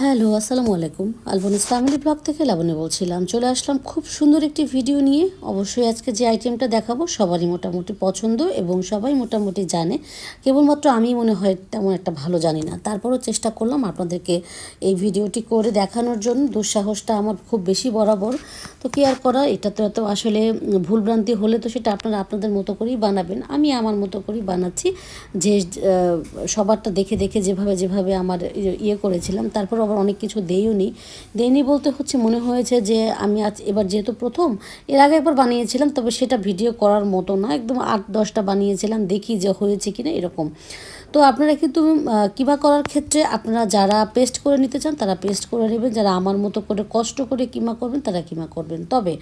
Hello, আসসালামু আলাইকুম। আলবনিস family blog থেকে লাবণী বলছিলাম। চলে আসলাম খুব সুন্দর একটি ভিডিও নিয়ে। অবশ্যই আজকে যে আইটেমটা দেখাবো সবারই মোটামুটি পছন্দ এবং সবাই মোটামুটি জানে। কেবলমাত্র আমি মনে হয় তেমন একটা ভালো জানি না। তারপরও চেষ্টা করলাম আপনাদেরকে এই ভিডিওটি করে দেখানোর জন্য। দুঃসাহসটা আমার খুব বেশি বরাবর। তো কি আর করা, এটা তো এত আসলে ভুলভ্রান্তি হলে তো সেটা আপনারা আপনাদের মতো করেই বানাবেন। আমি আমার মতো করেই বানাচ্ছি। যে সবারটা দেখে দেখে যেভাবে যেভাবে আমার ইয়ে করেছিলাম, তারপর আবার অনেক কিছু দেইও নি। দেইনি বলতে হচ্ছে মনে হয়েছে যে আমি আজ এবার যেহেতু প্রথম, এর আগে একবার বানিয়েছিলাম, তবে সেটা ভিডিও করার মতো না, একদম আট দশটা বানিয়েছিলাম, দেখি যে হয়েছে কিনা এরকম। তো আপনারা কিন্তু কিবা করার ক্ষেত্রে আপনারা যারা পেস্ট করে নিতে চান, তারা পেস্ট করে নেবেন, যারা আমার মতো করে কষ্ট করে কিমা করবেন, তারা কিমা করবেন। তবে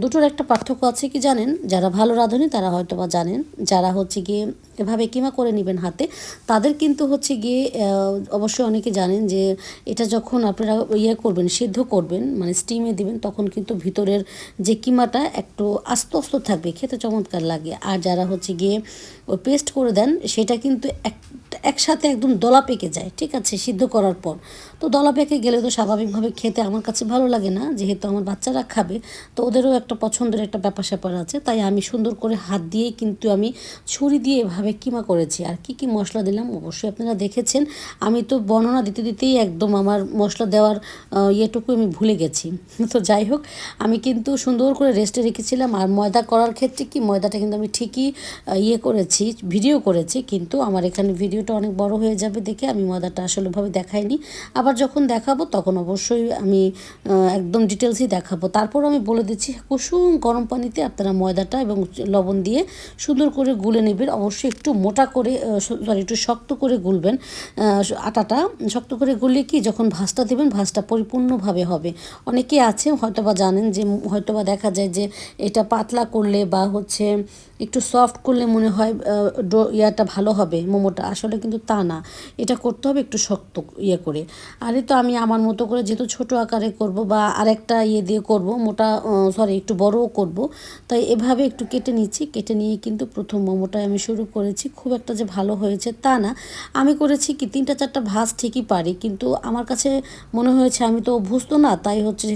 দুটোর একটা পার্থক্য আছে কি জানেন? যারা ভালো রাঁধুনি, তারা হয়তো বা জানেন, যারা হচ্ছে গিয়ে এভাবে কিমা করে নেবেন হাতে, তাদের কিন্তু হচ্ছে গিয়ে অবশ্যই অনেকে জানেন যে এটা যখন আপনারা ইয়ে করবেন, সিদ্ধ করবেন মানে স্টিমে দিবেন, তখন কিন্তু ভিতরের যে কিমাটা একটু আস্ত আস্ত থাকবে, খেতে চমৎকার লাগে। আর যারা হচ্ছে গিয়ে পেস্ট করে দেন, সেটা কিন্তু এক একসাথে একদম দলা পেকে যায়, ঠিক আছে, সিদ্ধ করার পর। তো দলা পেকে গেলে তো স্বাভাবিকভাবে খেতে আমার কাছে ভালো লাগে না, যেহেতু আমার বাচ্চারা খাবে, তো ওদেরও একটা পছন্দের একটা ব্যাপার স্যাপার আছে, তাই আমি সুন্দর করে হাত দিয়েই কিন্তু আমি ছুরি দিয়ে এভাবে কিমা করেছি। আর কি কি মশলা দিলাম? অবশ্যই আপনারা দেখেছেন, আমি তো বর্ণনা দিতে দিতেই একদম আমার মশলা দেওয়ার ইয়েটুকু আমি ভুলে গেছি। তো যাই হোক, আমি কিন্তু সুন্দর করে রেস্টে রেখেছিলাম, আর ময়দা করার ক্ষেত্রে কি, ময়দাটা কিন্তু আমি ঠিকই ইয়ে করেছি ভিডিও করেছি, কিন্তু আমার এখানে ভিডিওটা অনেক বড় হয়ে যাবে দেখে আমি ময়দাটা আসলেভাবে দেখাইনি। আবার যখন দেখাবো তখন অবশ্যই আমি একদম ডিটেলসই দেখাবো। তারপর আমি বলে দিচ্ছি, কুসুম গরম পানিতে আপনারা ময়দাটা এবং লবণ দিয়ে সুন্দর করে গুলে নেবেন। অবশ্যই একটু মোটা করে সরি একটু শক্ত করে গুলবেন। আটাটা শক্ত করে গুলিয়ে কি যখন ভাজটা দেবেন, ভাজটা পরিপূর্ণভাবে হবে। অনেকে আছে হয়তোবা জানেন যে হয়তোবা দেখা যায় যে এটা পাতলা করলে বা হচ্ছে একটু সফট করলে মনে হয় ইয়াটা ভালো হবে মোমোটা। আসলে কিন্তু তা না। এটা করতে হবে একটু শক্ত ইয়ে করে। আর তো আমি আমার মতো করে যেহেতু ছোট আকারে করব বা আরেকটা ইয়ে দিয়ে করব, মোটা সরি একটু বড়ও করব, তাই এভাবে একটু কেটে নিচ্ছি। কেটে নিয়ে কিন্তু প্রথম মোমোটা আমি শুরু করেছি। খুব একটা যে ভালো হয়েছে তা না। আমি করেছি কি, তিনটা চারটা ভাজ ঠিকই পারি, কিন্তু আমার কাছে মনে হয়েছে আমি তো অভ্যস্ত না, তাই হচ্ছে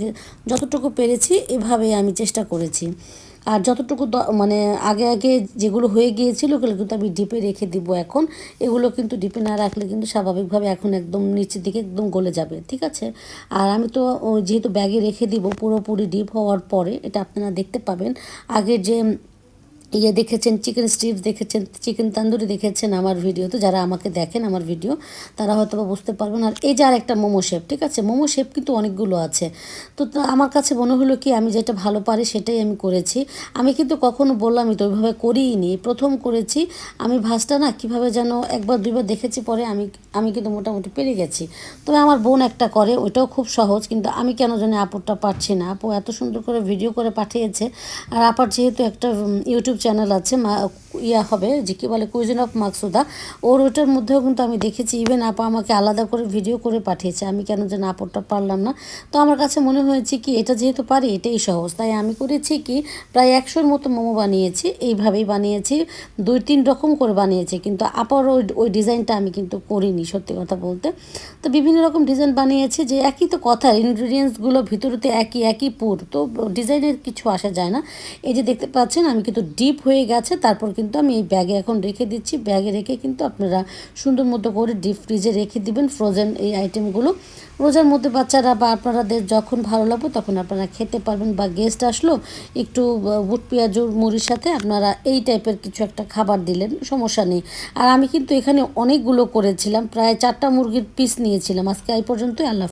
যতটুকু পেরেছি এভাবে আমি চেষ্টা করেছি। আর যতটুকু মানে আগে আগে যেগুলো হয়ে গিয়েছিল, ওগুলো কিন্তু আমি ডিপে রেখে দিব এখন। এগুলো কিন্তু ডিপে না রাখলে কিন্তু স্বাভাবিকভাবে এখন একদম নিচের দিকে একদম গলে যাবে, ঠিক আছে? আর আমি তো যেহেতু ব্যাগে রেখে দিব পুরোপুরি ডিপ হওয়ার পরে, এটা আপনারা দেখতে পাবেন। আগে যে ইয়ে দেখেছেন চিকেন স্টিভস দেখেছেন চিকেন তান্দুরি দেখেছেন আমার ভিডিওতে যারা আমাকে দেখেন আমার ভিডিও তারা হয়তো বা বুঝতে পারবেন। আর এই যে আর একটা মোমো শেপ, ঠিক আছে? মোমো শেপ কিন্তু অনেকগুলো আছে। তো তা আমার কাছে মনে হলো কি, আমি যেটা ভালো পারি সেটাই আমি করেছি। আমি কিন্তু কখনো বললাম তো ওইভাবে করিই নি প্রথম করেছি, আমি ভাজটা না কীভাবে যেন একবার, দুইবার দেখেছি পরে আমি আমি কিন্তু মোটামুটি পেরে গেছি। তবে আমার বোন একটা করে, ওইটাও খুব সহজ, কিন্তু আমি কেন জানি আপুরটা পারছি না। আপু এত সুন্দর করে ভিডিও করে পাঠিয়েছে। আর আপার যেহেতু একটা ইউটিউব চ্যানেল আছে ইয়া হবে, যে কী বলে কুইজিন অফ মাকসুদা ওর ওইটার মধ্যেও কিন্তু আমি দেখেছি ইভেন আপা আমাকে আলাদা করে ভিডিও করে পাঠিয়েছে। আমি কেন যেন আপরটা পারলাম না। তো আমার কাছে মনে হয়েছে কি, এটা যেহেতু পারি, এটাই সহজ। তাই আমি করেছি কি, প্রায় একশোর মতো মোমো বানিয়েছি, এইভাবেই বানিয়েছি, দুই তিন রকম করে বানিয়েছি। কিন্তু আপার ওই ওই ডিজাইনটা আমি কিন্তু করিনি, সত্যি কথা বলতে। তো বিভিন্ন রকম ডিজাইন বানিয়েছি, যে একই তো কথা ইনগ্রিডিয়েন্টসগুলো ভিতরেতে একই একই পুর। তো ডিজাইনের কিছু আসা যায় না। এই যে দেখতে পাচ্ছেন, আমি কিন্তু ডিপ হয়ে গেছে, তারপর কিন্তু আমি এই ব্যাগে এখন রেখে দিচ্ছি। ব্যাগে রেখে কিন্তু আপনারা সুন্দর মতো করে ডিপ ফ্রিজে রেখে দিবেন ফ্রোজেন এই আইটেমগুলো রোজার মধ্যে বাচ্চারা বা আপনাদের যখন ভালো লাগবে তখন আপনারা খেতে পারবেন বা গেস্ট আসলো, একটু বুট পেঁয়াজুর মুড়ির সাথে আপনারা এই টাইপের কিছু একটা খাবার দিলেন, সমস্যা নেই। আর আমি কিন্তু এখানে অনেকগুলো করেছিলাম, প্রায় চারটা মুরগির পিস নিয়েছিলাম। আজকে এই পর্যন্তই, আল্লাহ